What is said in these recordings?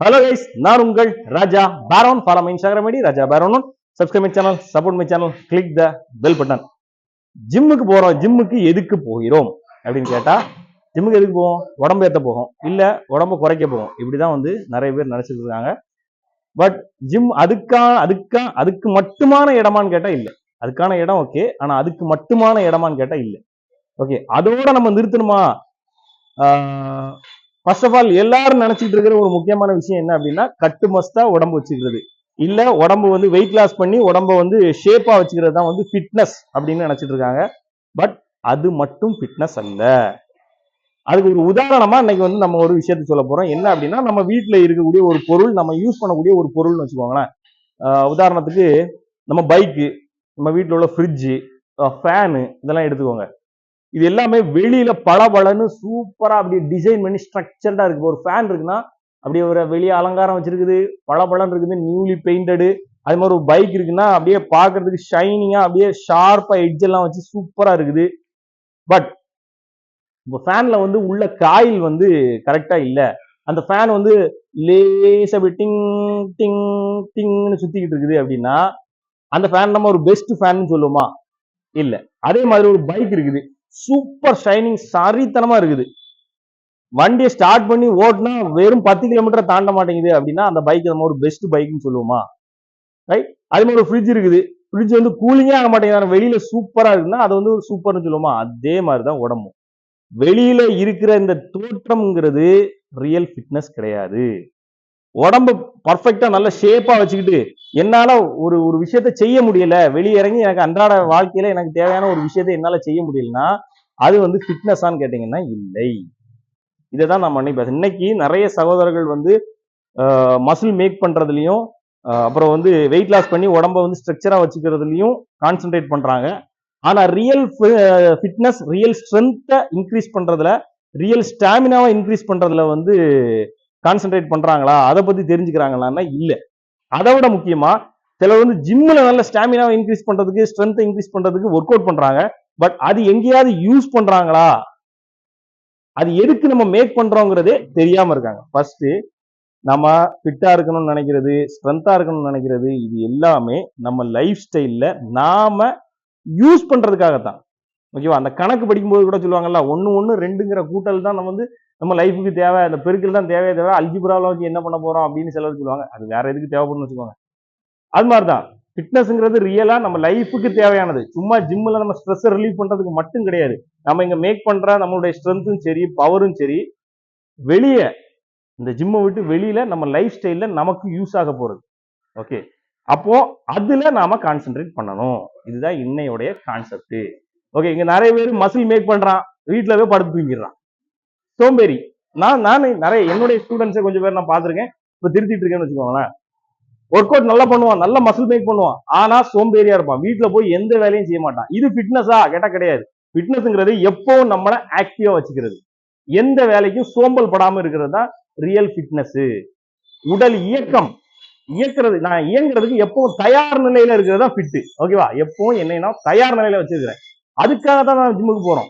Hello guys நான் உங்கள் Raja பேரோன் follow my Instagram ID Raja பேரோன் subscribe my channel support my channel click the bell button ஜிம்முக்கு போறோம் ஜிம்முக்கு எதுக்கு போகிறோம்? அப்படின்னு கேட்டா ஜிம்முக்கு எதுக்கு போவோம்? உடம்பு ஏற்ற போகும். இல்ல உடம்ப குறைக்க போகும். இப்படிதான் வந்து நிறைய பேர் நினைச்சிட்டு இருக்காங்க. பட் ஜிம் அதுக்கான அதுக்கா அதுக்கு மட்டுமான இடமான்னு கேட்டா இல்ல. அதுக்கான இடம் ஓகே ஆனா அதுக்கு மட்டுமான இடமான்னு கேட்டா இல்ல. ஓகே அதோட நம்ம நிறுத்தணுமா? ஃபர்ஸ்ட் ஆஃப் ஆல் எல்லாரும் நினைச்சிட்டு இருக்கிற ஒரு முக்கியமான விஷயம் என்ன அப்படின்னா கட்டு மஸ்தா உடம்பு வச்சுக்கிறது. இல்ல உடம்பு வந்து வெயிட் லாஸ் பண்ணி உடம்ப வந்து ஷேப்பா வச்சுக்கிறது தான் வந்து ஃபிட்னஸ் அப்படின்னு நினைச்சிட்டு இருக்காங்க. பட் அது மட்டும் ஃபிட்னஸ் அல்ல. அதுக்கு ஒரு உதாரணமா இன்னைக்கு வந்து நம்ம ஒரு விஷயத்த சொல்ல போறோம். என்ன அப்படின்னா நம்ம வீட்டில் இருக்கக்கூடிய ஒரு பொருள் நம்ம யூஸ் பண்ணக்கூடிய ஒரு பொருள்னு வச்சுக்கோங்களேன். உதாரணத்துக்கு நம்ம பைக்கு நம்ம வீட்டில் உள்ள ஃப்ரிட்ஜு ஃபேனு இதெல்லாம் எடுத்துக்கோங்க. இது எல்லாமே வெளியில பளபளன்னு சூப்பரா அப்படியே டிசைன் பண்ணி ஸ்ட்ரக்சர்டா இருக்கு. ஒரு ஃபேன் இருக்குன்னா அப்படியே ஒரு வெளியே அலங்காரம் வச்சிருக்குது பளபளன்னு இருக்குது நியூலி பெயிண்டடு அது மாதிரி ஒரு பைக் இருக்குன்னா அப்படியே பார்க்கறதுக்கு ஷைனிங்கா அப்படியே ஷார்ப்பா எட்ஜ் எல்லாம் வச்சு சூப்பரா இருக்குது. பட் இப்போ ஃபேன்ல வந்து உள்ள காயில் வந்து கரெக்டா இல்ல. அந்த ஃபேன் வந்து லேசா அப்படி டிங் டிங் டிங்னு சுத்திக்கிட்டு இருக்குது அப்படின்னா அந்த ஃபேன் நம்ம ஒரு பெஸ்ட் ஃபேன் சொல்லுவோமா? இல்ல. அதே மாதிரி ஒரு பைக் இருக்குது. சூப்பர் ஷைனிங் சரித்தனமா இருக்குது. வண்டியை ஸ்டார்ட் பண்ணி ஓட்டினா வெறும் பத்து கிலோமீட்டர் தாண்ட மாட்டேங்குது அப்படின்னா அந்த பைக் நம்ம ஒரு பெஸ்ட் பைக்னு சொல்லுவோமா? ரைட் அதே மாதிரி ஒரு ஃப்ரிட்ஜ் இருக்குது. ஃப்ரிட்ஜ் வந்து கூலிங்கே ஆக மாட்டேங்குது. வெளியில சூப்பரா இருக்குன்னா அது வந்து ஒரு சூப்பர்னு சொல்லுவோமா? அதே மாதிரி தான் உடம்பும். வெளியில இருக்கிற இந்த தோற்றம்ங்கிறது ரியல் ஃபிட்னஸ் கிடையாது. உடம்பு பர்ஃபெக்டா நல்ல ஷேப்பா வச்சுக்கிட்டு என்னால ஒரு ஒரு விஷயத்த செய்ய முடியல. வெளியே இறங்கி எனக்கு அன்றாட வாழ்க்கையில எனக்கு தேவையான ஒரு விஷயத்த என்னால செய்ய முடியலன்னா அது வந்து ஃபிட்னஸான்னு கேட்டீங்கன்னா இல்லை. இதை தான் நான் பண்ணி பேசுறேன் இன்னைக்கு நிறைய சகோதரர்கள் வந்து மசில் மேக் பண்றதுலயும் அப்புறம் வந்து வெயிட் லாஸ் பண்ணி உடம்ப வந்து ஸ்ட்ரக்சரா வச்சுக்கிறதுலயும் கான்சென்ட்ரேட் பண்றாங்க. ஆனா ரியல் ஃபிட்னஸ் ரியல் ஸ்ட்ரென்த்தை இன்க்ரீஸ் பண்றதுல ரியல் ஸ்டாமினாவை இன்க்ரீஸ் பண்றதுல வந்து கான்சென்ட்ரேட் பண்றாங்களா? அதை பத்தி தெரிஞ்சுக்கிறாங்களான்னா இல்ல. அதை விட முக்கியமா சிலர் வந்து ஜிம்மில் நல்ல ஸ்டாமினாவை இன்க்ரீஸ் பண்றதுக்கு ஸ்ட்ரென்த்தை இன்க்ரீஸ் பண்றதுக்கு ஒர்க் அவுட் பண்றாங்க. பட் அது எங்கேயாவது யூஸ் பண்றாங்களா? அது எதுக்கு நம்ம மேக் பண்றோங்கிறதே தெரியாம இருக்காங்க. ஃபர்ஸ்ட் நம்ம ஃபிட்டா இருக்கணும்னு நினைக்கிறது ஸ்ட்ரென்த்தா இருக்கணும்னு நினைக்கிறது இது எல்லாமே நம்ம லைஃப் ஸ்டைல்ல நாம யூஸ் பண்றதுக்காகத்தான். ஓகேவா அந்த கணக்கு படிக்கும்போது கூட சொல்லுவாங்கல்ல ஒன்னு ஒன்னு ரெண்டுங்கிற கூட்டல் தான் நம்ம வந்து நம்ம லைஃபுக்கு தேவை அந்த பெருக்கல் தான் தேவையே தேவை அல்ஜிபுராவில் வச்சு என்ன பண்ண போகிறோம் அப்படின்னு சிலர் சொல்லுவாங்க. அது வேற எதுக்கு தேவைப்படும்னு வச்சுக்கோங்க. அது மாதிரி தான் ஃபிட்னஸ்ங்கிறது ரியலாக நம்ம லைஃபுக்கு தேவையானது. சும்மா ஜிம்மில் நம்ம ஸ்ட்ரெஸ்ஸை ரிலீவ் பண்ணுறதுக்கு மட்டும் கிடையாது. நம்ம இங்கே மேக் பண்ணுற நம்மளுடைய ஸ்ட்ரென்த்தும் சரி பவரும் சரி வெளியே இந்த ஜிம்மை விட்டு வெளியில் நம்ம லைஃப் ஸ்டைலில் நமக்கு யூஸ் ஆக போகிறது ஓகே அப்போ அதில் நாம் கான்சென்ட்ரேட் பண்ணணும். இதுதான் இன்னையோடைய கான்செப்ட் ஓகே இங்கே நிறைய பேர் மசில் மேக் பண்ணுறான் வீட்டில் போய் படுத்து தூங்கிடுறான். சோம்பேறி. நான் நான் நிறைய என்னுடைய ஸ்டூடெண்ட்ஸை கொஞ்சம் பேர் நான் பார்த்துருக்கேன். இப்போ திருத்திட்டு இருக்கேன்னு வச்சுக்கோங்களேன். ஒர்க் அவுட் நல்லா பண்ணுவான் நல்ல மசில் மேக் பண்ணுவான். ஆனா சோம்பேறியா இருப்பான். வீட்டுல போய் எந்த வேலையும் செய்ய மாட்டான். இது ஃபிட்னஸா கேட்டா கிடையாது. ஃபிட்னஸ்ங்கிறது எப்பவும் நம்மள ஆக்டிவா வச்சுக்கிறது. எந்த வேலைக்கும் சோம்பல் படாம இருக்கிறது தான் ரியல் ஃபிட்னஸ் உடல் இயக்கம். இயக்கிறது நான் இயங்குறதுக்கு எப்பவும் தயார் நிலையில இருக்கிறது தான் ஃபிட்டு ஓகேவா எப்பவும் என்னன்னா தயார் நிலையில வச்சிருக்கிறேன். அதுக்காக தான் நான் ஜிம்முக்கு போறோம்.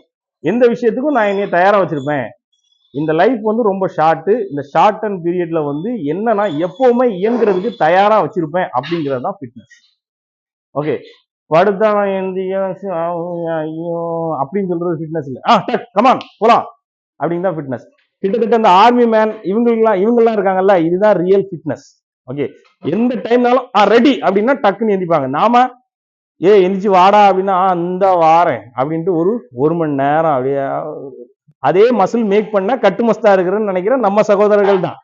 எந்த விஷயத்துக்கும் நான் என்னைய தயாரா வச்சிருப்பேன். இந்த லைஃப் வந்து ரொம்ப ஷார்ட்டு இந்த ஷார்ட் அண்ட் பீரியட்ல வந்து என்னன்னா எப்பவுமே இயங்குறதுக்கு தயாரா வச்சிருப்பேன் அப்படிங்கிறது தான் ஃபிட்னஸ் ஓகே படுத்தான் எந்திய ஐயோ அப்படின்னு சொல்றது ஃபிட்னஸ் இல்லை. ஆ கமான் போலாம். அப்படின்னு தான் ஃபிட்னஸ் கிட்டத்தட்ட அந்த ஆர்மி மேன் இவங்களுக்குலாம் இவங்கெல்லாம் இருக்காங்கல்ல இதுதான் ரியல் ஃபிட்னஸ் ஓகே எந்த டைம்னாலும் ஆ ரெடி அப்படின்னா டக்குன்னு எந்திப்பாங்க நாம ஏ எந்திரிச்சு வாடா அப்படின்னா "ஆ, இந்த வாரேன். அப்படின்ட்டு ஒரு ஒரு மணி நேரம் அப்படியே அதே மசில் மேக் பண்ண கட்டு மஸ்தா இருக்கிறேன்னு நினைக்கிற நம்ம சகோதரர்கள் தான்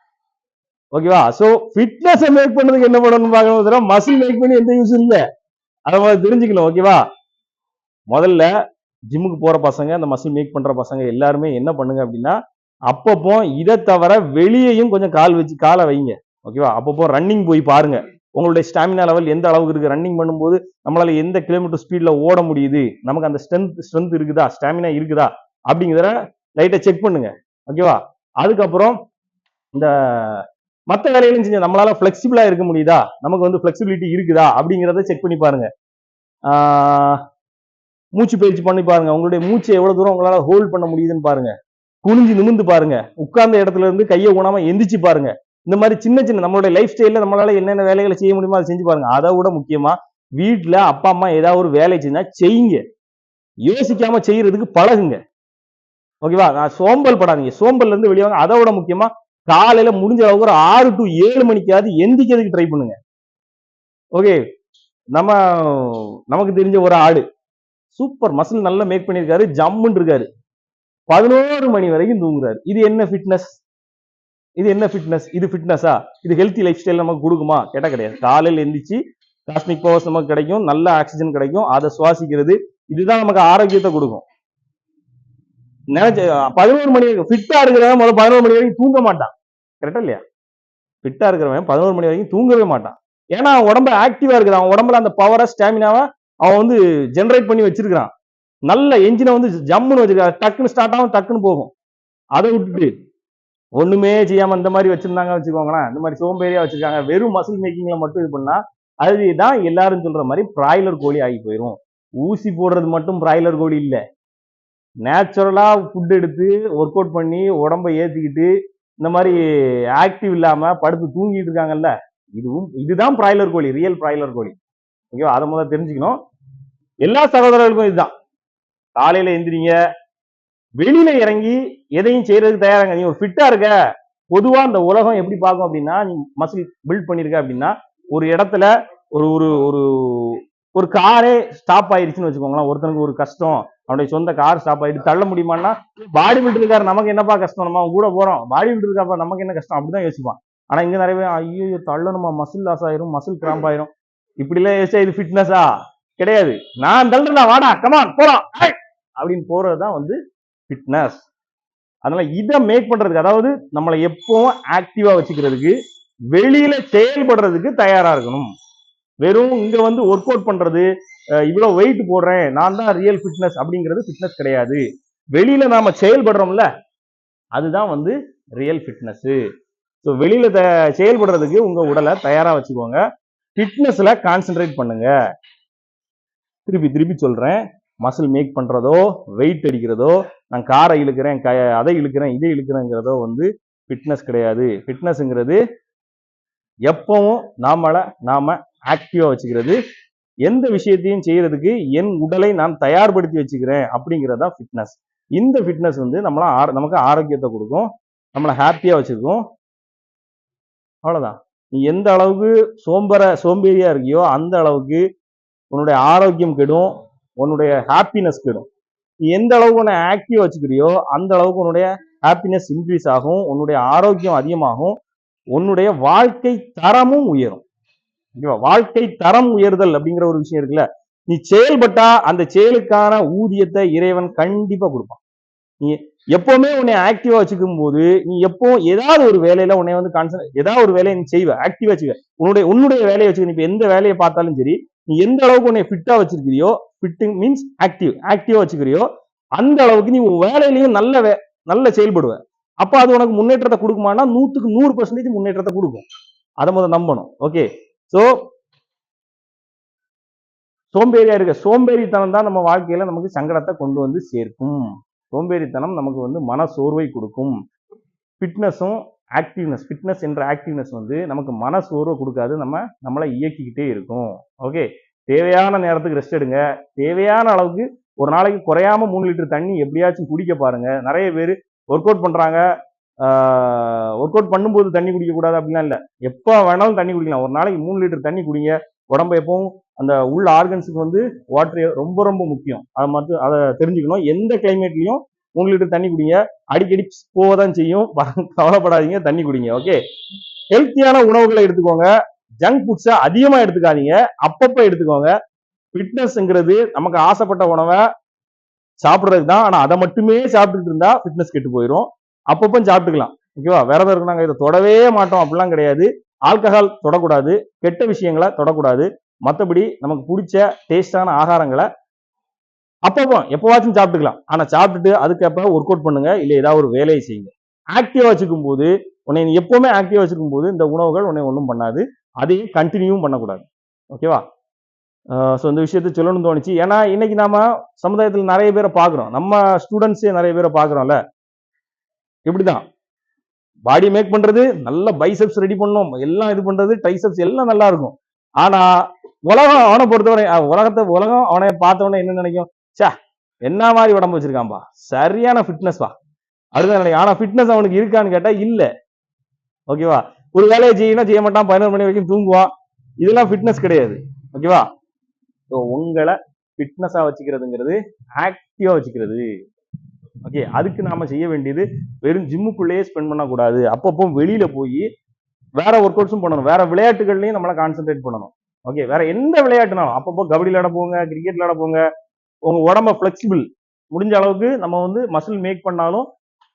ஓகேவா சோ ஃபிட்னஸ் மேக் பண்ணதுக்கு என்ன பண்ணணும் பார்க்கணும் தவிர மசில் மேக் பண்ணி எந்த யூஸ் இல்ல. அதை மாதிரி தெரிஞ்சுக்கணும் ஓகேவா முதல்ல ஜிம்முக்கு போற பசங்க அந்த மசில் மேக் பண்ற பசங்க எல்லாருமே என்ன பண்ணுங்க அப்படின்னா அப்பப்போ இதை தவிர வெளியேயும் கொஞ்சம் கால் வச்சு காலை வைங்க ஓகேவா அப்பப்போ ரன்னிங் போய் பாருங்க. உங்களுடைய ஸ்டாமினா லெவல் எந்த அளவுக்கு இருக்கு? ரன்னிங் பண்ணும்போது நம்மளால எந்த கிலோமீட்டர் ஸ்பீட்ல ஓட முடியுது? நமக்கு அந்த ஸ்ட்ரென்த் ஸ்ட்ரென்த் இருக்குதா? ஸ்டாமினா இருக்குதா? அப்படிங்கிற லைட்டை செக் பண்ணுங்க. ஓகேவா அதுக்கப்புறம் இந்த மற்ற வேலைகளும் செஞ்சு நம்மளால ஃபிளெக்சிபிளா இருக்க முடியுதா? நமக்கு வந்து ஃப்ளெக்சிபிலிட்டி இருக்குதா? அப்படிங்கிறத செக் பண்ணி பாருங்க. மூச்சு பயிற்சி பண்ணி பாருங்க. உங்களுடைய மூச்சை எவ்வளவு தூரம் உங்களால ஹோல்ட் பண்ண முடியுதுன்னு பாருங்க. குனிஞ்சு நிமிந்து பாருங்க. உட்கார்ந்த இடத்துல இருந்து கையை ஊனாம எந்திரிச்சு பாருங்க. இந்த மாதிரி சின்ன சின்ன நம்மளுடைய லைஃப் ஸ்டைல நம்மளால என்னென்ன வேலைகளை செய்ய முடியுமோ அதை செஞ்சு பாருங்க. அதை விட முக்கியமா வீட்டுல அப்பா அம்மா ஏதாவது ஒரு வேலை செஞ்சா செய்யுங்க. யோசிக்காம செய்யறதுக்கு பழகுங்க. ஓகேவா? நான் சோம்பல் படாதீங்க. சோம்பல்ல இருந்து வெளியே வாங்க. அதை விட முக்கியமா காலையில முடிஞ்ச அளவுக்கு ஒரு ஆறு டு ஏழு மணிக்காவது எந்திக்கிறதுக்கு ட்ரை பண்ணுங்க. ஓகே? நம்ம நமக்கு தெரிஞ்ச ஒரு ஆடு சூப்பர். மசில் நல்லா மேக் பண்ணியிருக்காரு. ஜம்முன்னு இருக்காரு. பதினோரு மணி வரைக்கும் தூங்குறாரு. இது என்ன ஃபிட்னஸ் இது என்ன ஃபிட்னஸ் இது ஃபிட்னஸா இது ஹெல்த்தி லைஃப் ஸ்டைல் நமக்கு கொடுக்குமா? கேட்டால் கிடையாது. காலையில எந்திரிச்சு காஸ்மிக் பவர்ஸ் நமக்கு கிடைக்கும். நல்ல ஆக்சிஜன் கிடைக்கும். அதை சுவாசிக்கிறது. இதுதான் நமக்கு ஆரோக்கியத்தை கொடுக்கும். நினைச்ச பதினோரு மணி வரைக்கும் ஃபிட்டா இருக்கிறவன் முதல்ல பதினோரு மணி வரைக்கும் தூங்க மாட்டான். கரெக்டா இல்லையா? ஃபிட்டா இருக்கிறவன் பதினோரு மணி வரைக்கும் தூங்கவே மாட்டான். ஏன்னா அவன் உடம்பு ஆக்டிவா இருக்குது அவன் உடம்புல அந்த பவரை ஸ்டாமினாவை அவன் வந்து ஜென்ரேட் பண்ணி வச்சிருக்கிறான். நல்ல என்ஜினை வந்து ஜம்முன்னு வச்சிருக்கான். டக்குன்னு ஸ்டார்ட் ஆகும் டக்குன்னு போகும். அதை விட்டுட்டு ஒண்ணுமே செய்யாம இந்த மாதிரி வச்சிருந்தாங்க வச்சுக்கோங்களேன். இந்த மாதிரி சோம்பேறியா வச்சிருக்காங்க. வெறும் மசில் மேக்கிங்ல மட்டும் இது பண்ணா அதுதான் எல்லாரும் சொல்ற மாதிரி பிராய்லர் கோழி ஆகி போயிடும் ஊசி போடுறது மட்டும் பிராய்லர் கோழி இல்லை. நேச்சுரலாக ஃபுட் எடுத்து ஒர்க் அவுட் பண்ணி உடம்ப ஏற்றிக்கிட்டு இந்த மாதிரி ஆக்டிவ் இல்லாமல் படுத்து தூங்கிட்டு இருக்காங்கல்ல இதுவும் இதுதான் பிராய்லர் கோழி ரியல் பிராய்லர் கோழி. ஓகேவா அதை முதல்ல தெரிஞ்சுக்கணும். எல்லா சகோதரர்களுக்கும் இதுதான். காலையில் எந்திரிங்க வெளியில இறங்கி எதையும் செய்யறதுக்கு தயாராங்க நீ ஒரு ஃபிட்டா இருக்க. பொதுவா இந்த உலகம் எப்படி பார்க்கும் அப்படின்னா நீ மசில் பில்ட் பண்ணிருக்க அப்படின்னா ஒரு இடத்துல ஒரு ஒரு ஒரு ஒரு காரே ஸ்டாப் ஆயிருச்சுன்னு வச்சுக்கோங்களேன். ஒருத்தனுக்கு ஒரு கஷ்டம் அவனுடைய சொந்த கார் ஸ்டாப் ஆகிட்டு தள்ள முடியுமான்னா பாடி பில்டர் நமக்கு என்னப்பா கஷ்டம்? நம்ம அவன் கூட போகிறோம் பாடி பில்டருக்காப்பா நமக்கு என்ன கஷ்டம்? அப்படிதான் யோசிப்பான். ஆனா இங்க நிறைய பேர் ஐயோ தள்ளணுமா? மசில் லாஸ் ஆயிரும் மசில் கிராம்ப் ஆயிரும். இப்படிலாம் யோசிச்சா இது ஃபிட்னஸா கிடையாது. நான் தள்ளுறா வாடா கமான் போறோம். அப்படின்னு அப்படின்னு போறதுதான் வந்து ஃபிட்னஸ் அதனால இதை மேக் பண்றதுக்கு அதாவது நம்மளை எப்பவும் ஆக்டிவா வச்சுக்கிறதுக்கு வெளியில செயல்படுறதுக்கு தயாரா இருக்கணும். வெறும் இங்க வந்து ஒர்க் அவுட் பண்றது இவ்வளோ இவ்வளவு வெயிட் போடுறேன் நான் தான் ரியல் ஃபிட்னஸ் அப்படிங்கிறது ஃபிட்னஸ் கிடையாது. வெளியில நாம செயல்படுறோம்ல அதுதான் வந்து ரியல் ஃபிட்னஸ் ஸோ வெளியில த- செயல்படுறதுக்கு உங்க உடலை தயாரா வச்சுக்கோங்க. ஃபிட்னஸ்ல கான்சென்ட்ரேட் பண்ணுங்க. திருப்பி திருப்பி சொல்றேன். மசில் மேக் பண்றதோ வெயிட் அடிக்கிறதோ நான் காரை இழுக்கிறேன் க அதை இழுக்கிறேன் இதை இழுக்கிறேங்கிறதோ வந்து ஃபிட்னஸ் கிடையாது. ஃபிட்னஸ்ங்கிறது எப்பவும் நாமளை நாம ஆக்டிவாக வச்சுக்கிறது. எந்த விஷயத்தையும் செய்யறதுக்கு என் உடலை நான் தயார்படுத்தி வச்சுக்கிறேன் அப்படிங்கிறது தான் ஃபிட்னஸ் இந்த ஃபிட்னஸ் வந்து நம்மள ஆர- நமக்கு ஆரோக்கியத்தை கொடுக்கும். நம்மளை ஹாப்பியாக வச்சிருக்கும் அவ்வளோதான் நீ எந்த அளவுக்கு சோம்பர சோம்பேறியாக இருக்கியோ அந்த அளவுக்கு உன்னுடைய ஆரோக்கியம் கெடும். உன்னுடைய ஹாப்பினஸ் கெடும். நீ எந்த அளவுக்கு உன்னை ஆக்டிவா வச்சுக்கிறியோ அந்த அளவுக்கு உன்னுடைய ஹாப்பினஸ் இன்க்ரீஸ் ஆகும். உன்னுடைய ஆரோக்கியம் அதிகமாகும். உன்னுடைய வாழ்க்கை தரமும் உயரும். வாழ்க்கை தரம் உயர்தல் அப்படிங்கிற ஒரு விஷயம் இருக்குல்ல. நீ செயல்பட்டா அந்த செயலுக்கான ஊதியத்தை இறைவன் கண்டிப்பா கொடுப்பான். நீ எப்பவுமே உன்னை ஆக்டிவா வச்சுக்கும் போது நீ எப்போ ஏதாவது ஒரு வேலையில உன்னை வந்து கான்சன் ஏதாவது ஒரு வேலையை நீ செய்வ ஆக்டிவா வச்சுக்க. உன்னுடைய உன்னுடைய வேலையை வச்சுக்க. நீ இப்ப எந்த வேலையை பார்த்தாலும் சரி நீ எந்த அளவுக்கு உன்னை ஃபிட்டா வச்சிருக்கிறியோ ஃபிட்டிங் மீன்ஸ் ஆக்டிவ் ஆக்டிவா வச்சுக்கிறியோ அந்த அளவுக்கு நீ உன் வேலையிலையும் நல்ல வே- நல்ல செயல்படுவ. அப்ப அது உனக்கு முன்னேற்றத்தை கொடுக்குமானா நூத்துக்கு நூறு பர்சன்டேஜ் முன்னேற்றத்தை கொடுக்கும். அதை முதல் நம்பணும். ஓகே ஸோ சோம்பேறியா இருக்க சோம்பேறித்தனம் தான் நம்ம வாழ்க்கையில நமக்கு சங்கடத்தை கொண்டு வந்து சேர்க்கும். சோம்பேறித்தனம் நமக்கு வந்து மன சோர்வை கொடுக்கும். ஃபிட்னஸும் ஆக்டிவ்னஸ் ஃபிட்னஸ் என்ற ஆக்டிவ்னஸ் வந்து நமக்கு மன சோர்வை கொடுக்காது நம்ம நம்மளை இயக்கிக்கிட்டே இருக்கும். ஓகே தேவையான நேரத்துக்கு ரெஸ்ட் எடுங்க. தேவையான அளவுக்கு ஒரு நாளைக்கு குறையாம மூணு லிட்டர் தண்ணி எப்படியாச்சும் குடிக்க பாருங்க. நிறைய பேர் ஒர்க் அவுட் பண்றாங்க. ஒர்க் அவுட் பண்ணும்போது தண்ணி குடிக்கக்கூடாது அப்படிலாம் இல்லை. எப்போ வேணாலும் தண்ணி குடிக்கலாம். ஒரு நாளைக்கு மூணு லிட்டர் தண்ணி குடிங்க. உடம்பு எப்பவும் அந்த உள்ள ஆர்கன்ஸுக்கு வந்து வாட்டர் ரொம்ப ரொம்ப முக்கியம். அதை மட்டும் அதை தெரிஞ்சுக்கணும். எந்த கிளைமேட்லையும் மூணு லிட்டர் தண்ணி குடிங்க. அடிக்கடி போக தான் செய்யும். கவலைப்படாதீங்க. தண்ணி குடிங்க. ஓகே ஹெல்த்தியான உணவுகளை எடுத்துக்கோங்க. ஜங்க் ஃபுட்ஸை அதிகமாக எடுத்துக்காதீங்க. அப்பப்போ எடுத்துக்கோங்க. ஃபிட்னஸ்ங்கிறது நமக்கு ஆசைப்பட்ட உணவை சாப்பிட்றதுக்கு தான் ஆனால் அதை மட்டுமே சாப்பிட்டுட்டு இருந்தா ஃபிட்னஸ் கெட்டு போயிடும் அப்பப்போ சாப்பிட்டுக்கலாம். ஓகேவா விரதம் இருக்கு நாங்கள் இதை தொடவே மாட்டோம். அப்படிலாம் கிடையாது. ஆல்கஹால் தொடக்கூடாது. கெட்ட விஷயங்களை தொடக்கூடாது. மற்றபடி நமக்கு பிடிச்ச டேஸ்டான ஆகாரங்களை அப்பப்போ எப்போவாச்சும் சாப்பிட்டுக்கலாம். ஆனால் சாப்பிட்டுட்டு அதுக்கப்புறம் ஒர்க் அவுட் பண்ணுங்க. இல்லை ஏதாவது ஒரு வேலையை செய்யுங்க. ஆக்டிவாக வச்சுக்கும் போது உன்னை நீ ஆக்டிவாக ஆக்டிவா வச்சுக்கும் போது இந்த உணவுகள் உன்னை ஒன்றும் பண்ணாது. அதையும் கண்டினியூவும் பண்ணக்கூடாது. ஓகேவா ஸோ இந்த விஷயத்தை சொல்லணும்னு தோணுச்சு. ஏன்னா இன்னைக்கு நாம சமுதாயத்தில் நிறைய பேரை பார்க்குறோம். நம்ம ஸ்டூடெண்ட்ஸே நிறைய பேரை பார்க்குறோம்ல. இப்படிதான். பாடி மேக் பண்றது நல்ல பைசெப்ஸ் ரெடி பண்ணோம் எல்லாம் இது பண்றது டைசப்ஸ் எல்லாம் நல்லா இருக்கும். ஆனா உலகம் அவனை பொறுத்தவரை உலகத்தை உலகம் அவனை பார்த்தவொடனே என்ன நினைக்கும்? ச்சே என்ன மாதிரி உடம்பு வச்சிருக்கான்பா? சரியான ஃபிட்னஸ் பா. அதுதான் நினைக்கும் ஆனா ஃபிட்னஸ் அவனுக்கு இருக்கான்னு கேட்டா இல்ல. ஓகேவா ஒரு வேலையை செய்யணும் செய்ய மாட்டான் பதினோரு மணி வரைக்கும் தூங்குவான் இதெல்லாம் ஃபிட்னஸ் கிடையாது. ஓகேவா ஸோ உங்களை ஃபிட்னஸா வச்சுக்கிறதுங்கிறது ஆக்டிவா வச்சுக்கிறது. ஓகே அதுக்கு நாம செய்ய வேண்டியது வெறும் ஜிம்முக்குள்ளேயே ஸ்பெண்ட் பண்ணக்கூடாது. அப்பப்போ வெளியில போய் வேற ஒர்க் அவுட்ஸும் பண்ணணும். வேற விளையாட்டுகள்லையும் நம்மள கான்சென்ட்ரேட் பண்ணணும். ஓகே வேற எந்த விளையாட்டுனாலும் அப்பப்போ கபடி விளையாட போங்க கிரிக்கெட் விளையாட போங்க உங்க உடம்ப ஃபிளெக்சிபிள் முடிஞ்ச அளவுக்கு நம்ம வந்து மசில் மேக் பண்ணாலும்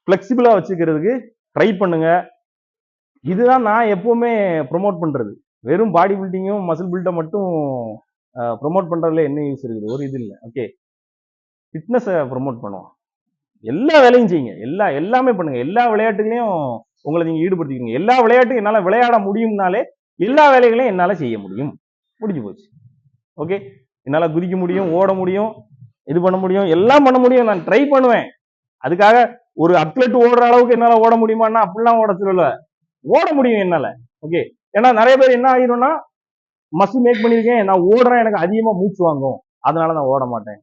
ஃபிளெக்சிபிளா வச்சுக்கிறதுக்கு ட்ரை பண்ணுங்க. இதுதான் நான் எப்பவுமே ப்ரொமோட் பண்றது. வெறும் பாடி பில்டிங்கும் மசில் பில்டை மட்டும் ப்ரொமோட் பண்றதுல என்ன யூஸ் இருக்குது? ஒரு இது இல்லை. ஓகே ஃபிட்னஸை ப்ரொமோட் பண்ணுவோம். எல்லா வேலையும் செய்யுங்க. எல்லா எல்லாமே பண்ணுங்க. எல்லா விளையாட்டுகளையும் உங்களை நீங்க ஈடுபடுத்திக்கிறீங்க. எல்லா விளையாட்டும் என்னால விளையாட முடியும்னாலே எல்லா வேலைகளையும் என்னால செய்ய முடியும். முடிஞ்சு போச்சு. ஓகே? என்னால குதிக்க முடியும் ஓட முடியும் இது பண்ண முடியும் எல்லாம் பண்ண முடியும். நான் ட்ரை பண்ணுவேன். அதுக்காக ஒரு அத்லெட் ஓடுற அளவுக்கு என்னால ஓட முடியுமான்னா அப்படிலாம் ஓட சொல்லல. ஓட முடியும் என்னால. ஓகே? ஏன்னா நிறைய பேர் என்ன ஆகிடும்னா மசில் மேக் பண்ணியிருக்கேன். நான் ஓடுறேன். எனக்கு அதிகமா மூச்சு வாங்கும். அதனால நான் ஓட மாட்டேன்.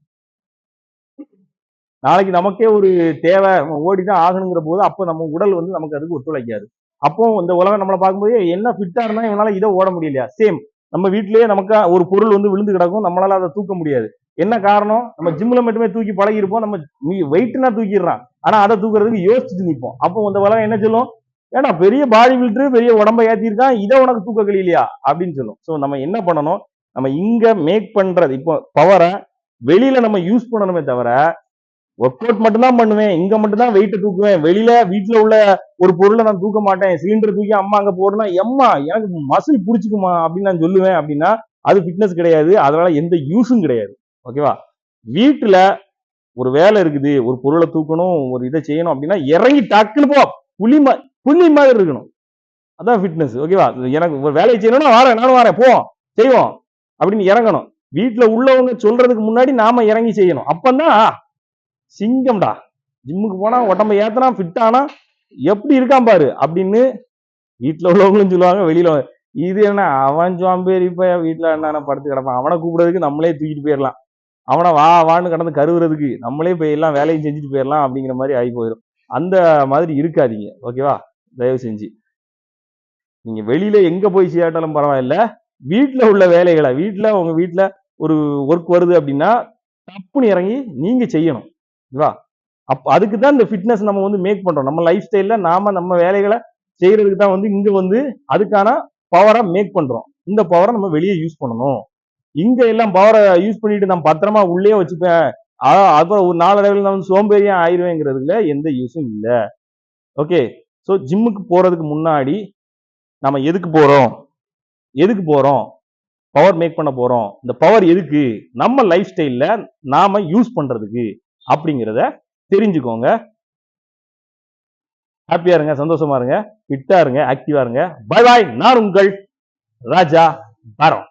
நாளைக்கு நமக்கே ஒரு தேவை ஓடி தான் ஆகணுங்கிற போது அப்போ நம்ம உடல் வந்து நமக்கு அதுக்கு ஒத்துழைக்காது. அப்போ இந்த உலகம் நம்மளை பார்க்கும்போது என்ன ஃபிட்டாக இருந்தால் இவனால இதை ஓட முடியலையா? சேம் நம்ம வீட்டிலேயே நமக்கு ஒரு பொருள் வந்து விழுந்து கிடக்கும் நம்மளால அதை தூக்க முடியாது. என்ன காரணம்? நம்ம ஜிம்ல மட்டுமே தூக்கி பழகிருப்போம் நம்ம நீ வெயிட்னா தூக்கிடுறான். ஆனா அதை தூக்குறதுக்கு யோசிச்சு நிற்போம் அப்போ இந்த உலகம் என்ன சொல்லும்? ஏன்னா பெரிய பாடி பில்டரு பெரிய உடம்ப ஏற்றிருக்கான் இதை உனக்கு தூக்க கழியிலையா? அப்படின்னு சொல்லும். ஸோ நம்ம என்ன பண்ணணும்? நம்ம இங்க மேக் பண்றது இப்போ பவரை வெளியில நம்ம யூஸ் பண்ணணுமே தவிர ஒர்க் அவுட் மட்டும்தான் பண்ணுவேன். இங்க மட்டும்தான் வெயிட்டை தூக்குவேன். வெளியில வீட்டுல உள்ள ஒரு பொருளை நான் தூக்க மாட்டேன். சிலிண்டர் தூக்கி அம்மா அங்க போடுனா எம்மா எனக்கு மசில் புடிச்சுக்குமா? அப்படின்னு நான் சொல்லுவேன் அப்படின்னா அது ஃபிட்னஸ் கிடையாது. அதனால எந்த யூஸும் கிடையாது. ஓகேவா வீட்டுல ஒரு வேலை இருக்குது. ஒரு பொருளை தூக்கணும் ஒரு இதை செய்யணும் அப்படின்னா இறங்கி டக்குன்னு போ. புலி மா புலி மாதிரி இருக்கணும். அதான் ஃபிட்னஸ் ஓகேவா எனக்கு ஒரு வேலையை செய்யணும்னா வரேன். நானும் வரேன். போவோம் செய்வோம். அப்படின்னு இறங்கணும். வீட்டுல உள்ளவங்க சொல்றதுக்கு முன்னாடி நாம இறங்கி செய்யணும். அப்பந்தான் சிங்கம்டா. ஜிம்முக்கு போனா உடம்ப ஏத்தனா ஃபிட் ஆனா எப்படி இருக்கான் பாரு அப்படின்னு வீட்டுல உள்ளவங்களும் சொல்லுவாங்க வெளியில இது என்ன அவன் சோம்பேறி போய் வீட்டுல என்னென்ன படுத்து கிடப்பான் அவனை கூப்பிடுறதுக்கு நம்மளே தூக்கிட்டு போயிடலாம் அவனை வா வான்னு கடந்து கருவுறதுக்கு நம்மளே போய் எல்லாம் வேலையும் செஞ்சுட்டு போயிடலாம் அப்படிங்கிற மாதிரி ஆகி போயிடும் அந்த மாதிரி இருக்காதீங்க ஓகேவா? தயவு செஞ்சு. நீங்க வெளியில எங்க போய் செய்யாட்டாலும் பரவாயில்ல வீட்டுல உள்ள வேலைகளை வீட்டுல உங்க வீட்டுல ஒரு ஒர்க் வருது அப்படின்னா தப்புன்னு இறங்கி நீங்க செய்யணும். ஓகேவா அப்போ அதுக்கு தான் இந்த ஃபிட்னஸ் நம்ம வந்து மேக் பண்ணுறோம் நம்ம லைஃப் ஸ்டைலில் நாம நம்ம வேலைகளை செய்கிறதுக்கு தான் வந்து இங்கே வந்து அதுக்கான பவரை மேக் பண்ணுறோம் இந்த பவரை நம்ம வெளியே யூஸ் பண்ணணும். இங்கே எல்லாம் பவரை யூஸ் பண்ணிட்டு நான் பத்திரமா உள்ளே வச்சுப்பேன். அ- அப்புறம் ஒரு நாளடைவில் நான் வந்து சோம்பேறியா ஆயிடுவேங்கிறதுல எந்த யூஸும் இல்லை. ஓகே ஸோ ஜிம்முக்கு போகிறதுக்கு முன்னாடி நம்ம எதுக்கு போகிறோம் எதுக்கு போகிறோம் பவர் மேக் பண்ண போகிறோம் இந்த பவர் எதுக்கு? நம்ம லைஃப் ஸ்டைலில் நாம் யூஸ் பண்ணுறதுக்கு அப்படிங்கிறத தெரிஞ்சுக்கோங்க. ஹாப்பியா இருங்க சந்தோஷமா இருங்க ஃபிட்டா இருங்க ஆக்டிவா இருங்க. பை பாய் நான் உங்கள் ராஜா பாரம்